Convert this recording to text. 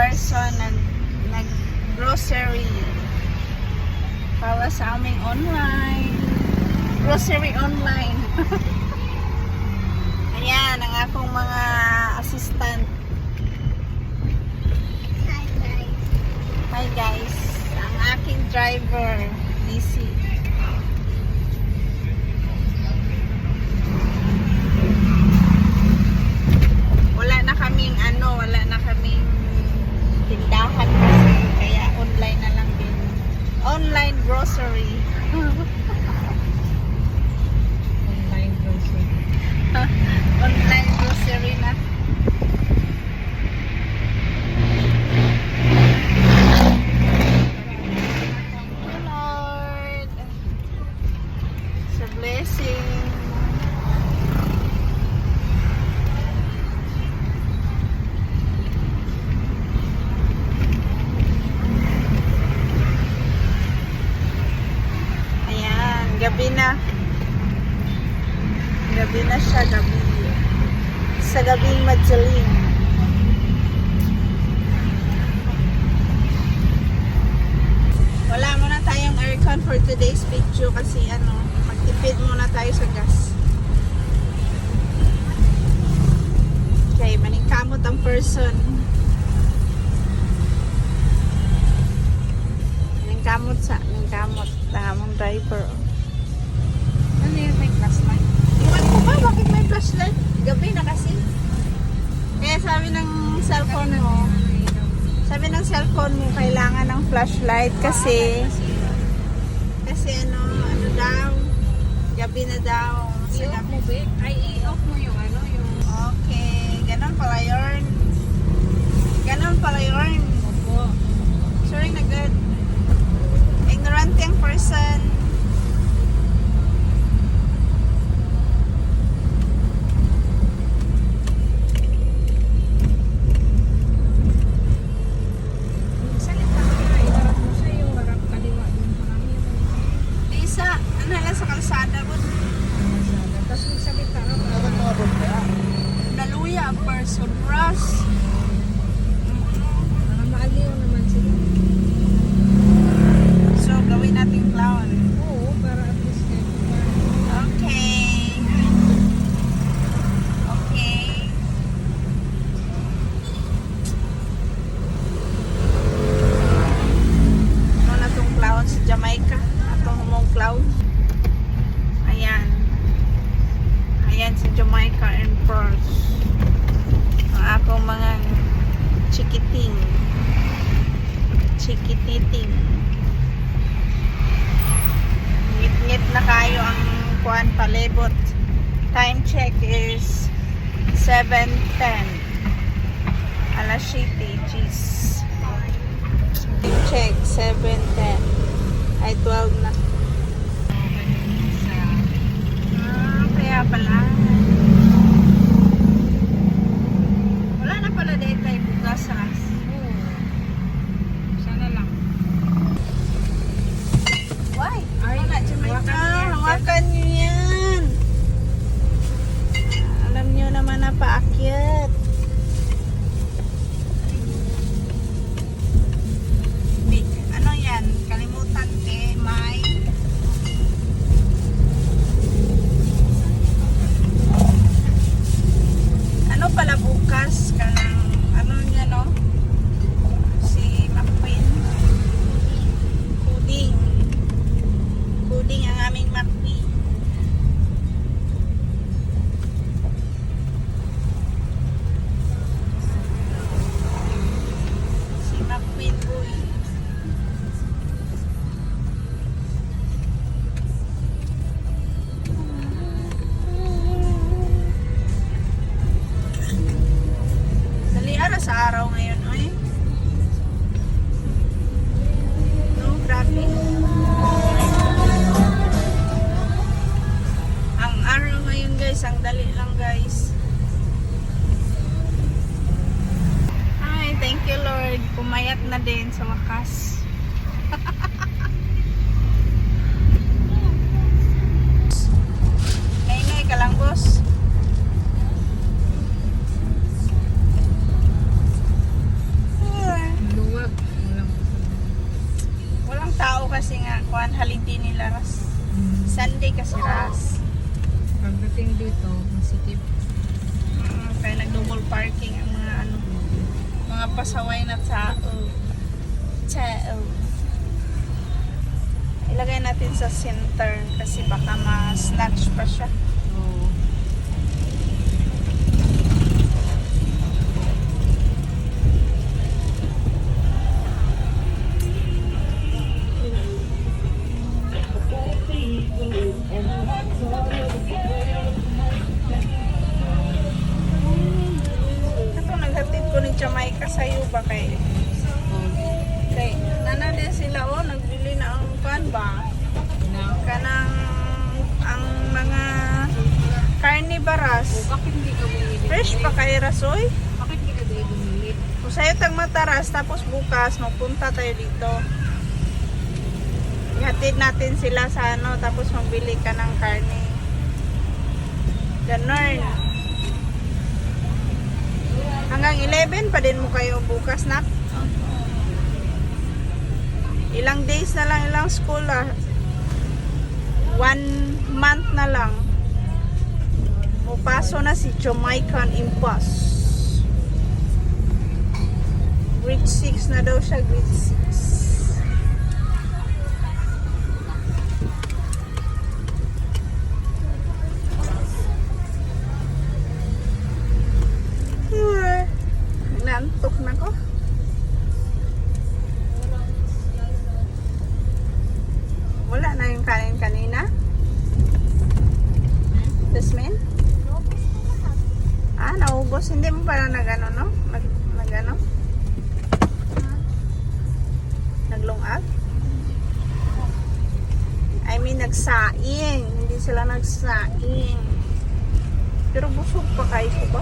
person nag nag grocery. Para sa aming online. Grocery online. Ayan ang akong mga assistant. Hi guys. hi guys. Ang aking driver DC wala na kaming ano wala na kaming tindahan kasi kaya online na lang din online grocery Online grocery. online grocery na Thank you, Lord. It's a blessing. Ayan, gabi na. Gabi na siya, gabi. Sa gabing madilim. Wala muna tayong aircon for today's video kasi ano, magtipid muna tayo sa gas. Okay, maningkamot ang person. Maningkamot sa, maningkamot. Tamang driver. Ano Bakit may flashlight? Gabi na kasi. Kaya sabi ng cellphone mo, sabi ng cellphone mo, kailangan ng flashlight kasi, kasi ano, ano daw, gabi na daw. I-off mo, babe. Ay, i-off mo yung ano, yung... Okay, ganun pala yun. Ganun pala yun. Opo. Sorry na good. Ignorant yung person. Salita ka na, iharap mo siya yung harap kaliwa dun sa kami. Isa, ano lang sa kalsada mo. Tapos magsalita ka. Naluya ang person. Rush. Para maaliw naman sila. So, gawin natin clown. Oo, para at least kahit Okay. Okay. Ano na tong clown sa Jamaica? Atong humong clown. Ayan. Ayan si Jamaica and Pearls. Ang akong mga chikiting. Chikititing. Ngit-ngit na kayo ang kuan palibot. Time check is 7.10. Alas 7, jeez. Time check, 7.10. Ay, 12 na. Sa araw ngayon, oy. No, grabe. Ang araw ngayon guys, ang dali lang guys. Ay, thank you Lord. Pumayat na din sa wakas. Sunday kasi ras. Pagdating dito, masikip. Mm, kaya nag-double parking ang mga ano, mga pasaway na tao. Tao. Ilagay natin sa center kasi baka ma-snatch pa siya. Pa kay Rasoy? Bakit hindi ka dahil bumili? Kung sa'yo tag mataras, tapos bukas, magpunta tayo dito. Ihatid natin sila sa ano, tapos mabili ka ng karne. Ganon. Hanggang 11 pa din mo kayo bukas na. Ilang days na lang ilang school ah. One month na lang. Mupaso na si Jamaican Impas. Grade 6 na daw siya, grade 6. Hmm. Nantok na ko. Wala na yung kanin kanina. Jasmine? Ah, naubos. Hindi mo pala nagano, no? Nag, nagano? Naglungag? I mean, nagsaing. Hindi sila nagsaing. Pero busog pa kayo ba?